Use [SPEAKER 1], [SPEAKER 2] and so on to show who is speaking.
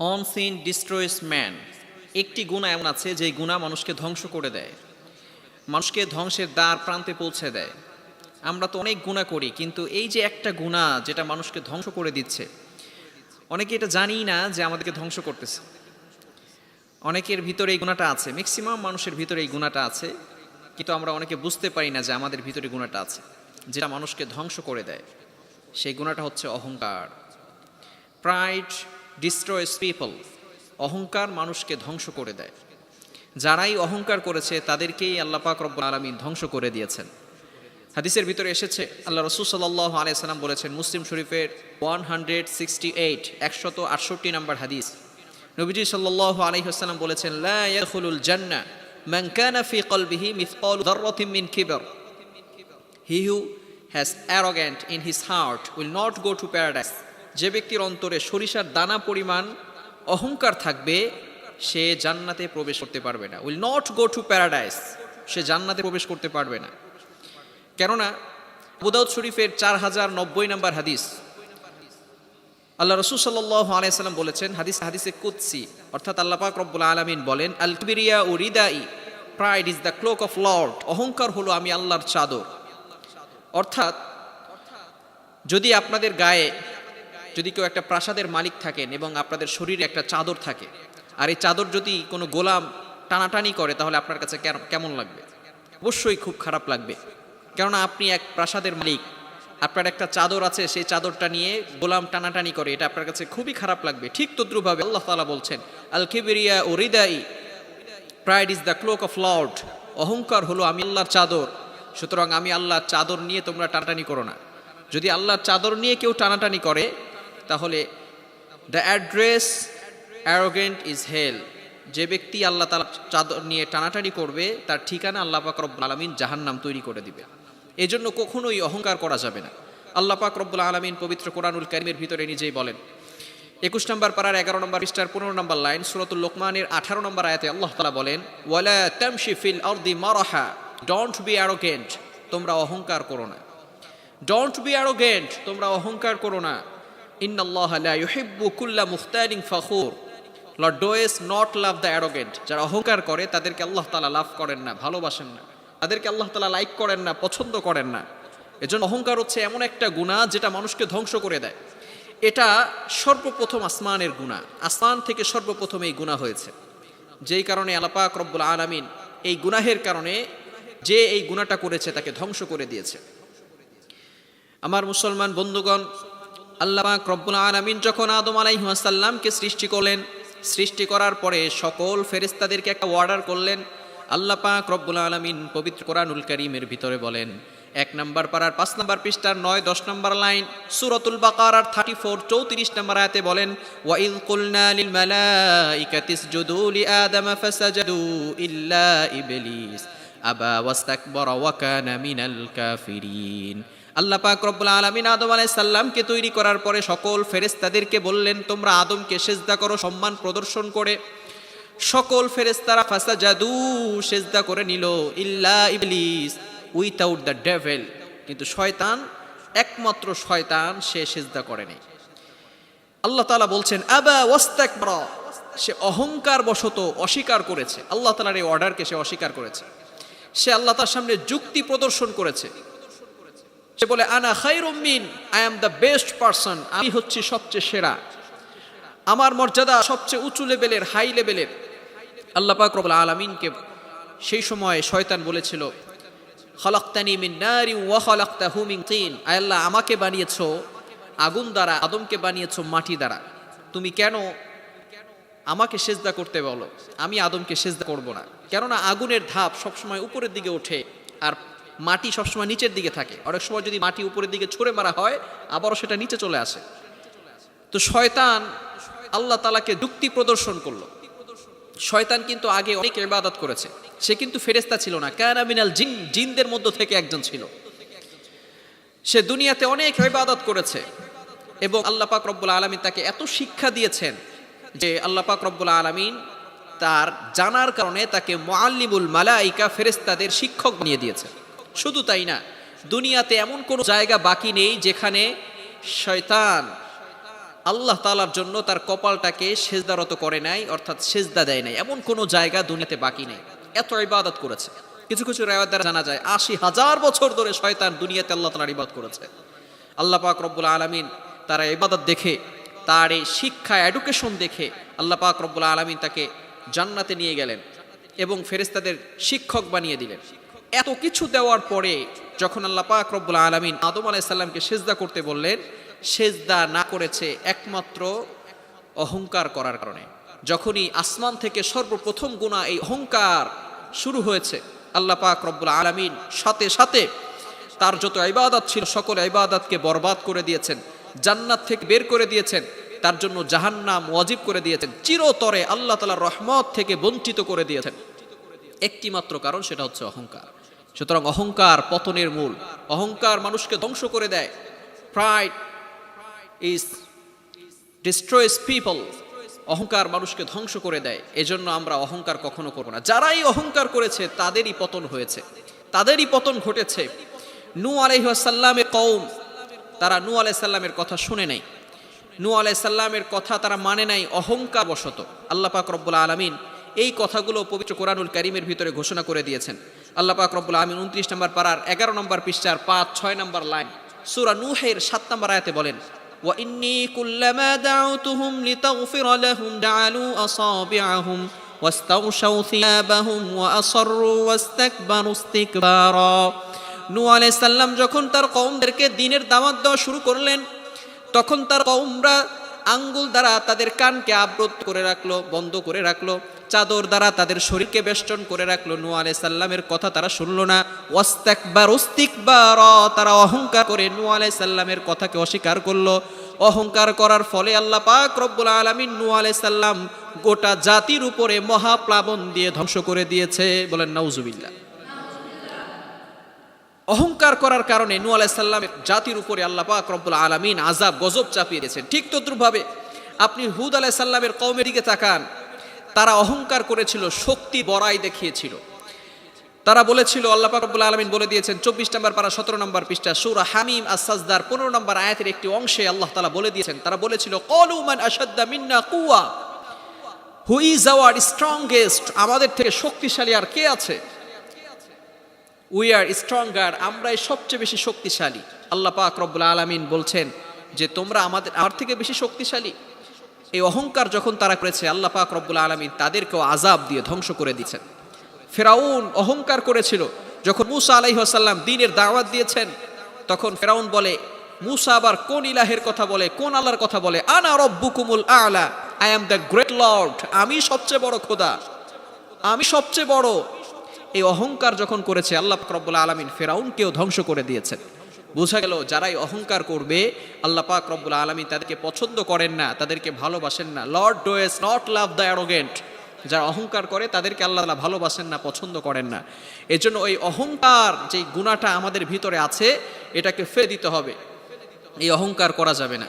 [SPEAKER 1] On scene destroys man একটি গুণা এমন আছে যে গুণা মানুষকে ধ্বংস করে দেয়। মানুষকে ধ্বংসের দ্বার প্রান্তে পৌঁছে দেয়। আমরা তো অনেক গুণা করি, কিন্তু এই যে একটা গুণা যেটা মানুষকে ধ্বংস করে দিচ্ছে, অনেকে এটা জানিই না যে আমাদেরকে ধ্বংস করতেছে। অনেকের ভিতরে এই গুণাটা আছে ম্যাক্সিমাম মানুষের ভিতরে এই গুণাটা আছে, কিন্তু আমরা অনেকে বুঝতে পারি না যে আমাদের ভিতরে গুণাটা আছে, যেটা মানুষকে ধ্বংস করে দেয়। সেই গুণাটা হচ্ছে অহংকার। প্রাইড ডিস্ট্রয়েস পিপল অহংকার মানুষকে ধ্বংস করে দেয়। যারাই অহংকার করেছে, তাদেরকেই আল্লাহ পাক রব্বুল আলমিন ধ্বংস করে দিয়েছেন। হাদিসের ভিতরে এসেছে, আল্লাহ রসুল সাল্লাহ আলাইসাল্লাম বলেছেন, মুসলিম শরীফের ওয়ান হান্ড্রেড সিক্সটি এইট, একশত আটষট্টি নম্বর হাদিস। নবীজি সাল্লাহ আলাইহাল্লাম বলেছেন, লা ইয়াদখুলুল জান্নাহ মান কানা ফি কলবিহি যাররাতিন মিন কিবর। He who has arrogant in his heart will not go to paradise যে ব্যক্তির অন্তরে সরিষার দানা পরিমাণ অহংকার থাকবে, সে জান্নাতে প্রবেশ করতে পারবে না। Will not go to paradise. সে জান্নাতে প্রবেশ করতে পারবে না। কেননা বুদাউদ শরীফের চার হাজার নব্বই নম্বর হাদিস, আল্লাহ রসুল সাল্লাহ আলাইসাল্লাম বলেছেন, হাদিস, হাদিসে কুৎসি অর্থাৎ আল্লাহ পাক রব্বুল আলমিন বলেন আলকবিরিয়া ও রিদাই, pride is the cloak of lord. অহংকার হলো আমি আল্লাহর চাদর। অর্থাৎ, যদি আপনাদের গায়ে যদি কেউ একটা প্রাসাদের মালিক থাকেন এবং আপনাদের শরীরে একটা চাদর থাকে, আর এই চাদর যদি কোনো গোলাম টানাটানি করে, তাহলে আপনার কাছে কেমন লাগবে? অবশ্যই খুব খারাপ লাগবে। কেননা আপনি এক প্রাসাদের মালিক, আপনার একটা চাদর আছে, সেই চাদরটা নিয়ে গোলাম টানাটানি করে, এটা আপনার কাছে খুবই খারাপ লাগবে। ঠিক তদ্রুপভাবে আল্লাহ তালা বলছেন, আল কিবিরিয়া ও হৃদাই pride is the cloak of lord অহংকার হলো আমি আল্লাহর চাদর, সুতরাং আমি আল্লাহর চাদর নিয়ে তোমরা টানাটানি করো না। যদি আল্লাহর চাদর নিয়ে কেউ টানাটানি করে তাহলে the address arrogant is hell যে ব্যক্তি আল্লাহ তালা চাদর নিয়ে টানাটানি করবে, তার ঠিকানা আল্লাহ পাক রব্বুল আলমিন জাহান্নাম তৈরি করে দিবে। এই জন্য কখনোই অহংকার করা যাবে না। আল্লাহ পাক রব্বুল আলমিন পবিত্র কোরআনুল কারিমের ভিতরে নিজেই বলেন, একুশ নম্বর পাড়ার এগারো নম্বর পৃষ্ঠার পনেরো নম্বর লাইন সুরতুল লোকমানের আঠারো নম্বর আয়াতে আল্লাহ তালা বলেন, ওয়ালা তামশি ফিল আরদি মারাহা ডোন্ট বি অ্যারোগেন্ট তোমরা অহংকার করো না। ডোন্ট বি অ্যারোগেন্ট তোমরা অহংকার করো না। ইন্নাল্লাহ লা ইউহিব্বু কুল্লা মুখতারিন ফখুর lord does not love the arrogant যারা অহংকার করে, তাদেরকে আল্লাহ তালা লাভ করেন না, ভালোবাসেন না। তাদেরকে আল্লাহ তালা লাইক করেন না, পছন্দ করেন না। এজন্য অহংকার হচ্ছে এমন একটা গুণা যেটা মানুষকে ধ্বংস করে দেয়। এটা সর্বপ্রথম আসমানের গুণা আসমান থেকে সর্বপ্রথম এই গুণা হয়েছে। যেই কারণে আলাপাক রব্বুল আলামিন এই গুনাহের কারণে যে এই গুণাটা করেছে, তাকে ধ্বংস করে দিয়েছে। আমার মুসলমান বন্ধুগণ আল্লাহ রব্বুল আলামিন যখন আদম আলাইহিসাল্লামকে সৃষ্টি করলেন, সৃষ্টি করার পরে সকল ফেরেস্তাদেরকে একটা অর্ডার করলেন। আল্লাহ পাক রব্বুল আলামিন পবিত্র কোরআনুল করিমের ভিতরে বলেন, এক নম্বর পাড়ার পাঁচ নম্বর পৃষ্ঠার নয়, দশ নম্বর লাইন সুরতুল বাকার আর থার্টি ফোর চৌত্রিশ নম্বর আয়াতে বলেন ওয়াইল কুলনা লিল মালাইকাতি ইসজুদু লি আদম ফাসাজাদু ইল্লা ইবলিস, আবা ওয়াস্তাকবারা ওয়া কানা মিনাল কাফিরিন। আল্লাহ পাক রব্বুল আলামিন আদম আলাইহিস সালামকে তৈরি করার পরে সকল ফেরেশতাদেরকে বললেন, তোমরা আদমকে সেজদা করো, সম্মান প্রদর্শন করে। সকল ফেরেশতারা ফাসাজাদু সেজদা করে নিল, ইল্লা ইবলিস উইথাউট দ্য ডেভেল। কিন্তু শয়তান, একমাত্র শয়তান, সে সেজদা করেনি আল্লাহ তাআলা বলছেন, আবা ওয়াস্তাকবারা। সে অহংকার বশত অস্বীকার করেছে। আল্লাহ তাআলার এই অর্ডারকে সে অস্বীকার করেছে। সে আল্লাহ তার সামনে যুক্তি প্রদর্শন করেছে। সে বলে, আনা খাইরুম মিন I am the best person আমি হচ্ছি সবচেয়ে সেরা। আমার মর্যাদা সবচেয়ে উঁচু লেভেলের হাই লেভেলের। আল্লাহ পাক রব্বুল আলামিনকে সেই সময় শয়তান বলেছিল, খলাক্তানি মিন নারি ওয়া খলাক্তাহু মিন তিন। আল্লাহ, আমাকে বানিয়েছো আগুন দ্বারা, আদমকে বানিয়েছো মাটি দ্বারা। তুমি কেন আমাকে সেজদা করতে বলো? আমি আদমকে সেজদা করব না। কেননা আগুনের ধাপ সবসময় উপরের দিকে ওঠে, আর মাটি সবসময় নিচের দিকে থাকে। অনেক সময় যদি মাটি উপরের দিকে ছুঁড়ে মারা হয়, আবারও সেটা নিচে চলে আসে। তো শয়তান আল্লাহ তালাকে যুক্তি প্রদর্শন করল। শয়তান কিন্তু আগে অনেক ইবাদত করেছে। সে কিন্তু ফেরেস্তা ছিল না। কানা মিনাল জিন, জিনদের মধ্য থেকে একজন ছিল। সে দুনিয়াতে অনেক ইবাদত করেছে। এবং আল্লাহ পাক রব্বুল আলমিন তাকে এত শিক্ষা দিয়েছেন যে আল্লাহ পাক রব্বুল আলমিন তার জানার কারণে তাকে মোয়াল্লিমুল মালাইকা ফেরেস্তাদের শিক্ষক বানিয়ে দিয়েছে। শুধু তাই না, দুনিয়াতে এমন কোনো জায়গা বাকি নেই যেখানে শয়তান আল্লাহ তালার জন্য তার কপালটাকে সেজদারত করে নাই, অর্থাৎ সেজদা দেয় নাই। এমন কোনো জায়গা দুনিয়াতে বাকি নেই। এত ইবাদত করেছে। কিছু কিছু রেওয়াত দ্বারা জানা যায়, আশি হাজার বছর ধরে শয়তান দুনিয়াতে আল্লাহ তালার ইবাদত করেছে। আল্লাহ পাক রব্বুল আলমিন তারা ইবাদত দেখে, তার এই শিক্ষা এডুকেশন দেখে আল্লাহ পাক রব্বুল আলমিন তাকে জান্নাতে নিয়ে গেলেন এবং ফেরেস্তাদের শিক্ষক বানিয়ে দিলেন। এত কিছু দেওয়ার পরে যখন আল্লাহ পাক রব্বুল আলমিন আদম আলাইসাল্লামকে সেজদা করতে বললেন, সেজদা না করেছে একমাত্র অহংকার করার কারণে। যখনই আসমান থেকে সর্বপ্রথম গুণা এই অহংকার শুরু হয়েছে, আল্লাহ পাক রব্বুল আলমিন সাথে সাথে তার যত ইবাদত ছিল, সকল ইবাদতকে বরবাদ করে দিয়েছেন, জান্নাত থেকে বের করে দিয়েছেন, তার জন্য জাহান্নাম ওয়াজিব করে দিয়েছেন, চিরতরে আল্লাহ তালার রহমত থেকে বঞ্চিত করে দিয়েছেন। একটি মাত্র কারণ সেটা হচ্ছে অহংকার। সুতরাং অহংকার পতনের মূল। অহংকার মানুষকে ধ্বংস করে দেয়। প্রাইড ইজ ডিস্ট্রয়েস পিপল অহংকার মানুষকে ধ্বংস করে দেয়। এজন্য আমরা অহংকার কখনো করব না। যারাই অহংকার করেছে, তাদেরই পতন হয়েছে। তাদেরই পতন ঘটেছে। নু আলহিহাসাল্লামের কৌম তারা নু আলাইসাল্লামের কথা শুনে নাই। নু আলাইসাল্লামের কথা তারা মানে নাই অহংকার বশত আল্লাহ পাক রব্বুল আলমিন এই কথাগুলো পবিত্র কোরআনুল করিমের ভিতরে ঘোষণা করে দিয়েছেন। আল্লাহ পাক রব্বুল আলমিন উনত্রিশ নম্বর পাড়ার এগারো নম্বর পৃষ্ঠার পাঁচ ছয় নম্বর লাইন সুরা নুহের সাত নম্বর আয়াতে বলেন وإني كلما دعوتهم لتغفر لهم جعلوا أصابعهم واستغشوا ثيابهم وأصروا واستكبروا استكبارا নূ আলাইহিস সালাম যখন তার কওমদেরকে দিনের দাওয়াত দেওয়া শুরু করলেন তখন তার কওমরা আঙ্গুল দ্বারা তাদের কানকে আবৃত করে রাখলো বন্ধ করে রাখলো চাদর দ্বারা তাদের শরীরকে বেষ্টন করে রাখল। নূ আলাইহিস সাল্লামের কথা তারা শুনলো না। ওয়াস্তাকবার, উস্তিকবার, তারা অহংকার করে নূ আলাইহিস সাল্লামের কথাকে অস্বীকার করল। অহংকার করার ফলে আল্লাহ পাক রব্বুল আলামিন নূ আলাইহিস সাল্লাম গোটা জাতির উপরে মহাপ্লাবন দিয়ে ধ্বংস করে দিয়েছে বলেন নাউজুবিল্লাহ। অহংকার করার কারণে নু আলাইসাল্লামের জাতির উপরে আল্লাহ পাক রব্বুল আলমিন আজাব গজব চাপিয়ে দিয়েছেন। ঠিক তদ্রুপভাবে আপনি হুদ আলাইসাল্লামের কৌমের দিকে তাকান। তারা অহংকার করেছিল, শক্তি বড়াই দেখিয়েছিল। তারা বলেছিল, আল্লাহ পাক রব্বুল আলমিন বলে দিয়েছেন, চব্বিশ নম্বর পারা সতেরো নম্বর পৃষ্ঠা, সুরা হামিম আসাজদার পনেরো নম্বর আয়াতের একটি অংশে আল্লাহ তালা বলে দিয়েছেন। তারা বলেছিল কলুমান আসাদ্দা মিন্না কুয়া হু ইজ আওয়ার স্ট্রংগেস্ট আমাদের থেকে শক্তিশালী আর কে আছে? উই আর স্ট্রঙ্গার আমরাই সবচেয়ে বেশি শক্তিশালী। আল্লাহ পাক রব্বুল আলমিন বলছেন যে, তোমরা আমাদের, আমার থেকে বেশি শক্তিশালী? এই অহংকার যখন তারা করেছে, আল্লাহ পাক রব্বুল আলমিন তাদেরকেও আজাব দিয়ে ধ্বংস করে দিয়েছেন ফেরাউন অহংকার করেছিল। যখন মুসা আলাইহাসাল্লাম দিনের দাওয়াত দিয়েছেন, তখন ফেরাউন বলে, মুসা আবার কোন ইলাহের কথা বলে, কোন আল্লাহর কথা বলে? আনা রব্বুকুমুল আলা, I am the great lord, আমি সবচেয়ে বড় খোদা, আমি সবচেয়ে বড়। এই অহংকার যখন করেছে, আল্লাহ রব্বুল আলমিন ফেরাউনকেও ধ্বংস করে দিয়েছেন। বোঝা গেল যারাই অহংকার করবে, আল্লাহ পাক রব্বুল আলমী তাদেরকে পছন্দ করেন না, তাদেরকে ভালোবাসেন না। Lord does not love the arrogant যারা অহংকার করে, তাদেরকে আল্লাহ তালা ভালোবাসেন না, পছন্দ করেন না। এজন্য ওই অহংকার যেই গুণাটা আমাদের ভিতরে আছে, এটাকে ফেলে দিতে হবে। এই অহংকার করা যাবে না।